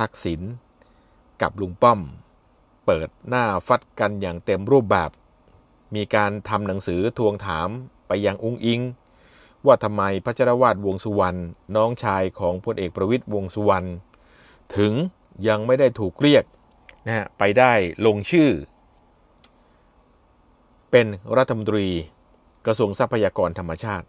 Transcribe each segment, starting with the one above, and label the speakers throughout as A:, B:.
A: ทักษิณกับลุงป้อม เปิดหน้าฟัดกันอย่างเต็มรูปแบบ มีการทำหนังสือทวงถามไปยังอุ้งอิง ว่าทำไมพระจรวาดวงสุวรรณน้องชายของพลเอกประวิตยวงสุวรรณถึงยังไม่ได้ถูกเรียกนะฮะไปได้ลงชื่อ เป็นรัฐมนตรีกระทรวงทรัพยากรธรรมชาติ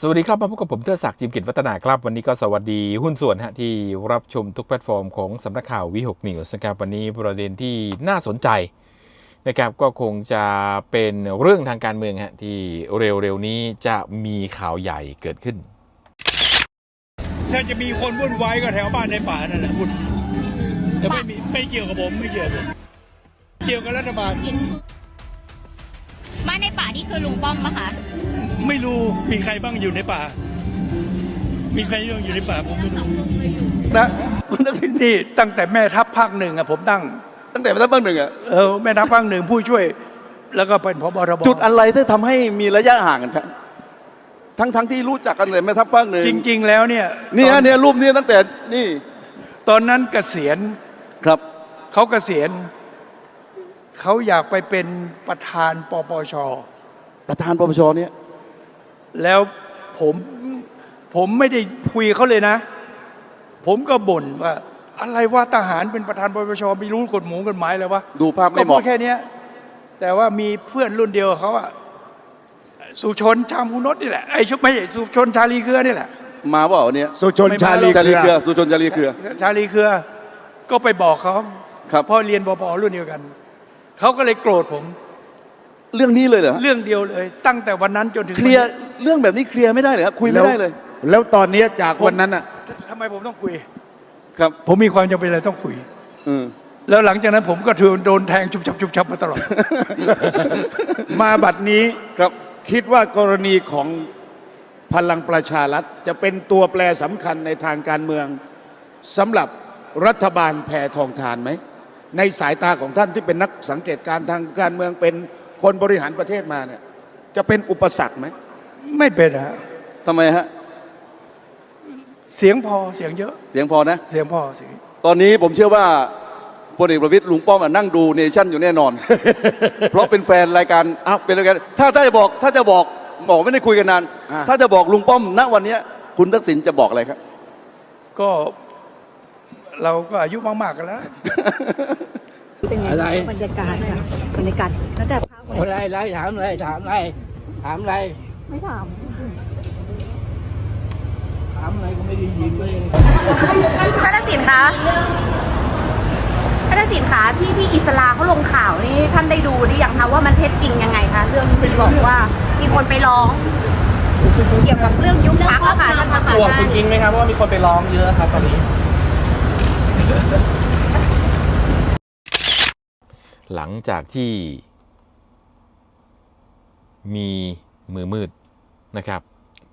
A: สวัสดีครับ มาพบกับผมเทอศักดิ์จิมกิจวัฒนาครับ วันนี้ก็สวัสดีหุ้นส่วนฮะที่รับชมทุกแพลตฟอร์มของสำนักข่าววิหกนิวส์นะครับวันนี้ประเด็นที่น่าสนใจนะครับก็คงจะเป็นเรื่องทางการเมืองฮะที่เร็วๆนี้จะมีข่าวใหญ่เกิดขึ้น
B: ถ้าจะมีคนวุ่นวายก็แถวบ้านในป่านั่นแหละวุ่นแต่ไม่มีไม่เกี่ยวกับผมไม่เกี่ยวกับผมเกี่ยวกับรัฐบาล
C: บ้านในป่านี่คือลุงป้อมปะคะ
B: ไม่รู้มีใครบ้างอยู่ในป่า มีใครบ้างอยู่ในป่าผมไม่รู้นะคุณทักษิณนี่ตั้งแต่แม่ทัพภาคหนึ่งอะผมตั้ง
D: ตั้งแต่แม่ทัพภาคหนึ่งอะ
B: เออแม่ทัพภาคหนึ่งผู้ช่วย แล้วก็เป็นพบรบ
D: จุดอะไรที่ทำให้มีระยะห่างกันครับทั้งทั้งที่รู้จักกันแต่แม่ทัพภาคหนึ่ง
B: จริง ๆ แล้วเนี่ย
D: นี่
B: ตอ
D: ฮะเนี่ยรูปนี้ตั้งแต่นี่
B: ตอนนั้นเกษียณ
D: ครับ
B: เขาเกษียณเขาอยากไปเป็นประธานปปช
D: ประธานปปชเนี่ย
B: แล้วผมผมไม่ได้คุยกับเขาเลยนะ ผมก็บ่นว่า อะไรว่าทหารเป็นประธานปปชไม่รู้กฎหมูกฎหมายเลยวะ
D: ดูภาพ
B: ก็
D: ไม่เห
B: พูด
D: มาะ
B: แค่เนี้ยแต่ว่ามีเพื่อนรุ่นเดียวกับเขาอะสุชนชามพูนนท์นี่แหละไอ้ชุบไม่ใช่สุชนชาลีเครือนี่แหละ
D: มาเปล่าเนี่ย
E: สุชน
B: ไม่มา
E: ชาลี
D: จารี
E: เค
D: เค
E: รื
D: รืออสุชนจารีเครือ
B: ชาลีเครือก็ไปบอกเขา
D: ครับ
B: เพราะเรียนปปรุ่นเดียวกัน เขาก็เลยโกรธผม
D: เรื่องนี้เลยเหรอฮะ
B: เรื่องเดียวเลย ตั้งแต่วันนั้นจนถึง
D: เคลียร์เรื่องแบบนี้เคลียร์ไม่ได้เลยครับคุยไม่ได้เลย
E: แล้วตอนนี้จากวันนั้นอะ
B: ทำไมผมต้องคุย
D: ครับ
B: ผมมีความจำเป็นอะไรต้องคุย
D: อืม
B: แล้วหลังจากนั้นผมก็ถือโดนแทงชุบชับชุบชับมาตลอด
E: มาบัดนี้
D: ครับ
E: คิดว่ากรณีของพลังประชารัฐจะเป็นตัวแปรสำคัญในทางการเมืองสำหรับรัฐบาลแพทองทานไหม ในสายตาของท่านที่เป็นนักสังเกตการณ์ทางการเมืองเป็น คนบริหารประเทศมาเนี่ย จะเป็นอุปสรรคไหม
B: ไม่เป็นฮะ
D: ทำไมฮะ
B: เสียงพอเสียงเยอะ
D: เสียงพอนะ
B: เสียงพอเสียง
D: ตอนนี้ผมเชื่อว่าพลเอกประวิตยลุงป้อมอะนั่งดูเนชั่นอยู่แน่นอน เพราะเป็นแฟนรายการ
E: อ้าว
D: เป็นรายการถ้าถ้าจะบอกถ้าจะบอกบอกไม่ได้คุยกันนาน
E: อ่า
D: ถ้าจะบอกลุงป้อมณวันเนี้ย คุณทักษิณจะบอกอะไรครับ
B: ก็เราก็อายุมากๆกันแล้ว
F: เป็นไง
G: อะไร
F: บรรยากาศค่ะบรรยากาศตั้งแต่ภาควัน
G: อะไรอะไรถามอะไรถามอะไรถามอะไร
F: ไม่ถาม
G: ถามอะไรก็ไม่ได้ยินเลย
C: พระทักษิณคะพระทักษิณคะพี่พี่อิสลาเขาลงข่าวนี่ท่านได้ดูหรือยังคะว่ามันเท็จจริงยังไงคะเรื่องที่บอกว่ามีคนไปร้อง เกี่ยวกับเรื่องยุบพักอะค่ะท่านประธาน
H: ห่วงคุณจริงไหมครับว่ามีคนไปร้องเยอะครับตอนนี้
A: หลังจากที่ มีมือมืดนะครับ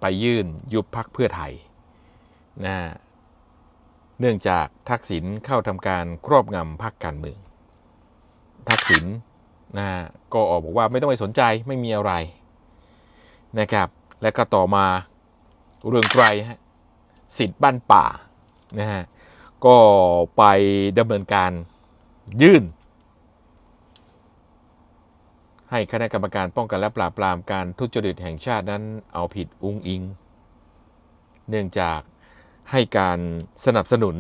A: ไปยื่นยุบพักเพื่อไทยนะเนื่องจากทักษิณเข้าทำการครอบงำพักการเมือง ทักษิณนะก็ออกบอกว่าไม่ต้องไปสนใจไม่มีอะไรนะครับ และก็ต่อมาเรื่องไกรฮะสิทธิ์บ้านป่านะฮะก็ไปดำเนินการยื่น ให้คณะกรรมการป้องกันและปราบปรามการทุจริตแห่งชาตินั้นเอาผิดอุ้งอิง เนื่องจากให้การสนับสนุน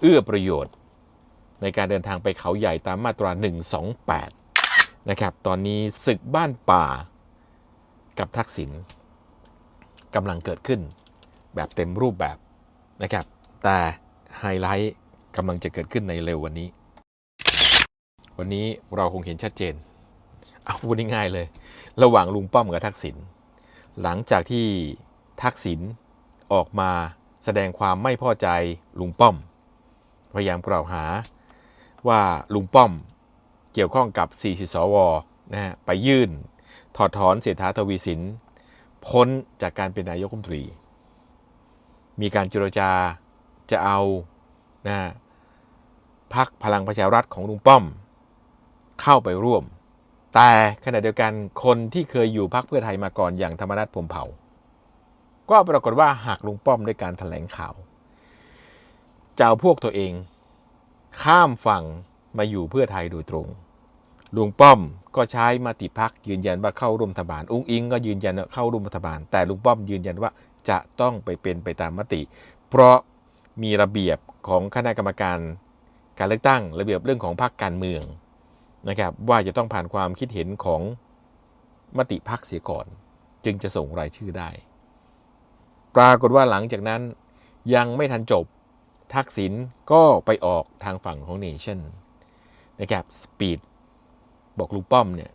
A: เอื้อประโยชน์ ในการเดินทางไปเขาใหญ่ตามมาตรา 128 นะครับ ตอนนี้ศึกบ้านป่ากับทักษิณกำลังเกิดขึ้นแบบเต็มรูปแบบนะครับ แต่ไฮไลท์กำลังจะเกิดขึ้นในเร็ววันนี้ วันนี้เราคงเห็นชัดเจน เอาพูดง่ายๆเลย ระหว่างลุงป้อมกับทักษิณหลังจากที่ทักษิณออกมาแสดงความไม่พอใจลุงป้อม พยายามกล่าวหาว่าลุงป้อมเกี่ยวข้องกับ4สวนะฮะไปยื่น ถอดถอนเศรษฐาทวีสิน พ้นจากการเป็นนายกรัฐมนตรี มีการเจรจาจะเอานะพักพลังประชารัฐของลุงป้อม เข้าไปร่วม แต่ขณะเดียวกันคนที่เคยอยู่พักเพื่อไทยมาก่อนอย่างธรรมนัฐพมเผ่า ก็ปรากฏว่าหากลุงป้อมด้วยการถแถลงข่าวจะเอาพวกตัวเอง ข้ามฝั่งมาอยู่เพื่อไทยโดยตรงลุงป้อมก็ใช้มติพักยืนยันว่าเข้าร่วมรัฐบาล อุ้งอิงก็ยืนยันว่าเข้าร่วมรัฐบาล แต่ลุงป้อมยืนยันว่าจะต้องไปเป็นไปตามมติ เพราะมีระเบียบของคณะกรรมการการเลือกตั้ง ระเบียบเรื่องของพรรคการเมือง นะครับว่าจะต้องผ่านความคิดเห็นของมติพักเสียก่อน จึงจะส่งรายชื่อได้ ปรากฏว่าหลังจากนั้นยังไม่ทันจบทักษิณก็ไปออกทางฝั่งของเนชั่นนะครับสปีดบอกลุงป้อมเนี่ย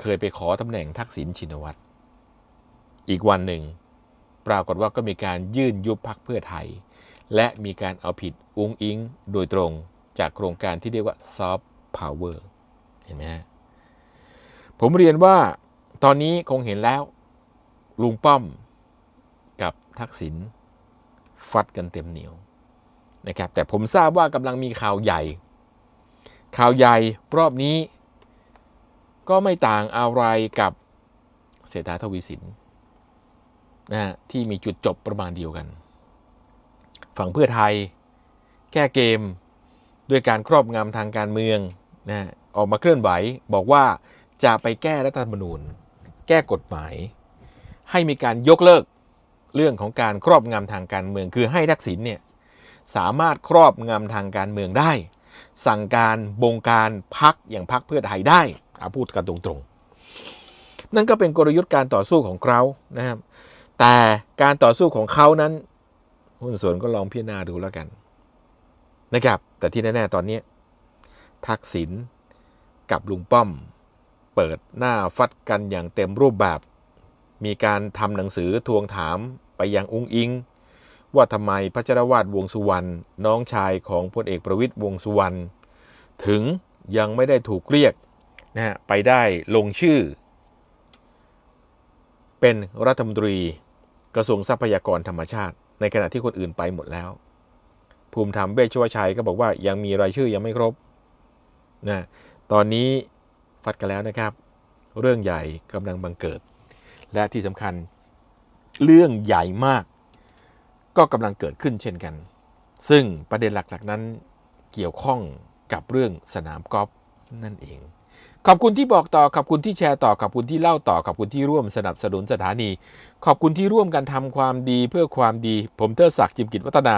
A: เคยไปขอตำแหน่งทักษิณชินวัตรอีกวันหนึ่ง ปรากฏว่าก็มีการยื่นยุบพักเพื่อไทย และมีการเอาผิดอุ้งอิงโดยตรงจากโครงการที่เรียกว่าซอฟต์พาวเวอร์ เห็นไหมฮะผมเรียนว่าตอนนี้คงเห็นแล้ว ลุงป้อมกับทักษิณฟัดกันเต็มเหนียวนะครับ แต่ผมทราบว่ากำลังมีข่าวใหญ่ ข่าวใหญ่รอบนี้ ก็ไม่ต่างอะไรกับเศรษฐาทวีสินนะฮะที่มีจุดจบประมาณเดียวกัน ฝั่งเพื่อไทย แก้เกมด้วยการครอบงำทางการเมืองนะฮะ ออกมาเคลื่อนไหว บอกว่าจะไปแก้รัฐธรรมนูญ แก้กฎหมาย ให้มีการยกเลิกเรื่องของการครอบงำทางการเมือง คือให้ทักษิณเนี่ยสามารถครอบงำทางการเมืองได้ สั่งการบงการพักอย่างพักเพื่อไทยได้อาพูดกันตรงๆ นั่นก็เป็นกลยุทธ์การต่อสู้ของเขานะครับแต่การต่อสู้ของเขานั้นหุ้นส่วนก็ลองพิจารณาดูแล้วกันนะครับ แต่ที่แน่ ๆ ตอนนี้ ทักษิณ กับลุงป้อม เปิดหน้าฟัดกันอย่างเต็มรูปแบบ มีการทำหนังสือทวงถามไปยังอุ้งอิง ว่าทำไมพระเจรวาดวงสุวรรณน้องชายของพลเอกประวิตยวงสุวรรณถึงยังไม่ได้ถูกเรียกนะฮะไปได้ลงชื่อ เป็นรัฐมนตรีกระทรวงทรัพยากรธรรมชาติ ในขณะที่คนอื่นไปหมดแล้ว ภูมิธรรมเวชชวชัยก็บอกว่ายังมีรายชื่อยังไม่ครบนะ ตอนนี้ฟัดกันแล้วนะครับ เรื่องใหญ่กำลังบังเกิด และที่สำคัญเรื่องใหญ่มาก ก็กำลังเกิดขึ้นเช่นกัน ซึ่งประเด็นหลักๆนั้นเกี่ยวข้องกับเรื่องสนามกอล์ฟนั่นเอง ขอบคุณที่บอกต่อ ขอบคุณที่แชร์ต่อ ขอบคุณที่เล่าต่อ ขอบคุณที่ร่วมสนับสนุนสถานี ขอบคุณที่ร่วมกันทำความดีเพื่อความดี ผมเทอศักดิ์จิมกิจวัฒนา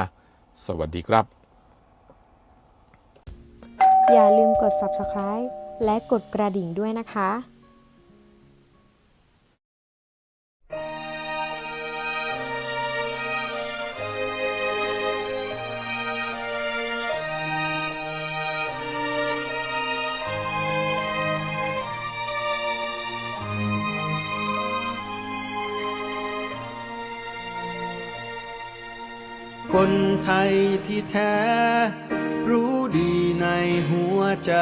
A: สวัสดีครับ
I: อย่าลืมกด subscribe และกดกระดิ่งด้วยนะคะ
J: คนไทยที่แท้ ใจ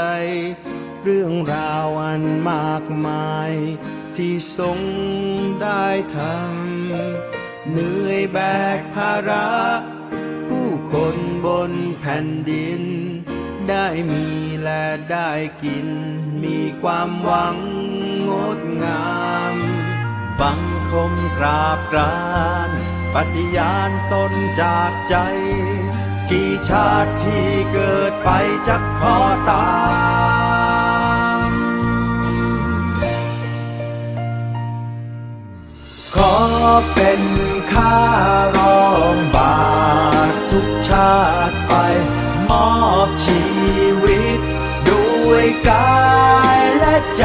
J: เรื่องราวอันมากมาย ที่ทรงได้ทำเหนื่อยแบกภาระ ผู้คนบนแผ่นดิน ได้มีและได้กิน มีความหวังงดงามบังคมกราบกราน ปฏิญาณตนจากใจ กี่ชาติที่เกิดไปจะขอตามขอเป็นข้ารองบาททุกชาติไป มอบชีวิต ด้วยกายและใจ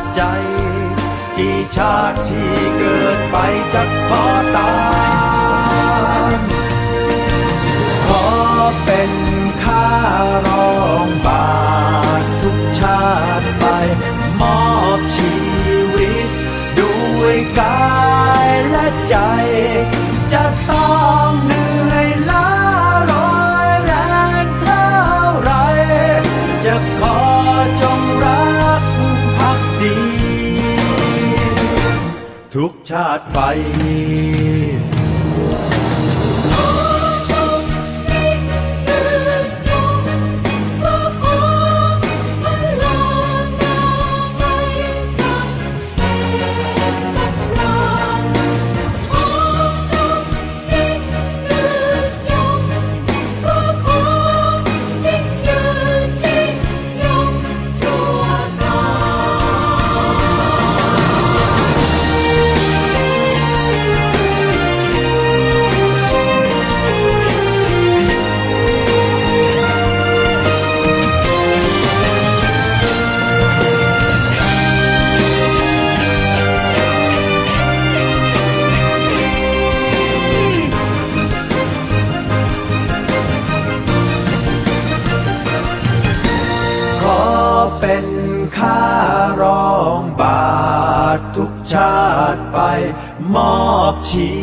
J: ใจ กี่ชาติที่เกิดไปจะขอตามขอเป็นข้ารองบาททุกชาติไป มอบชีวิต ด้วยกายและใจ จะต้อง ก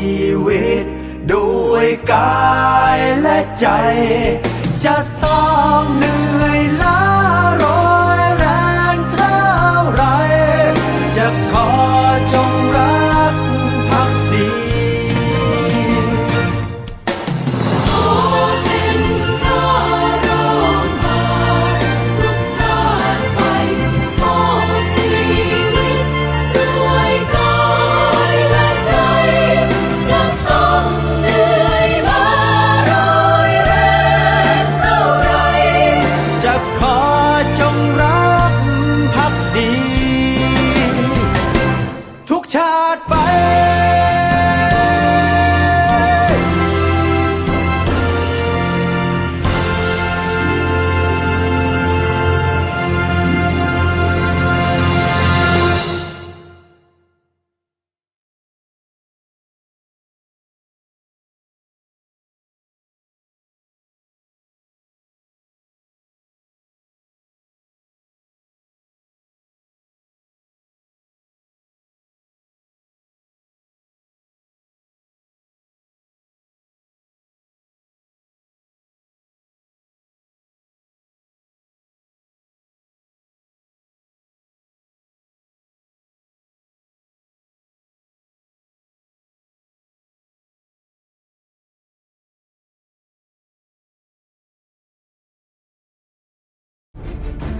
J: ชีวิต ด้วยกายและใจ จะต้องเหนื่อย Thank you.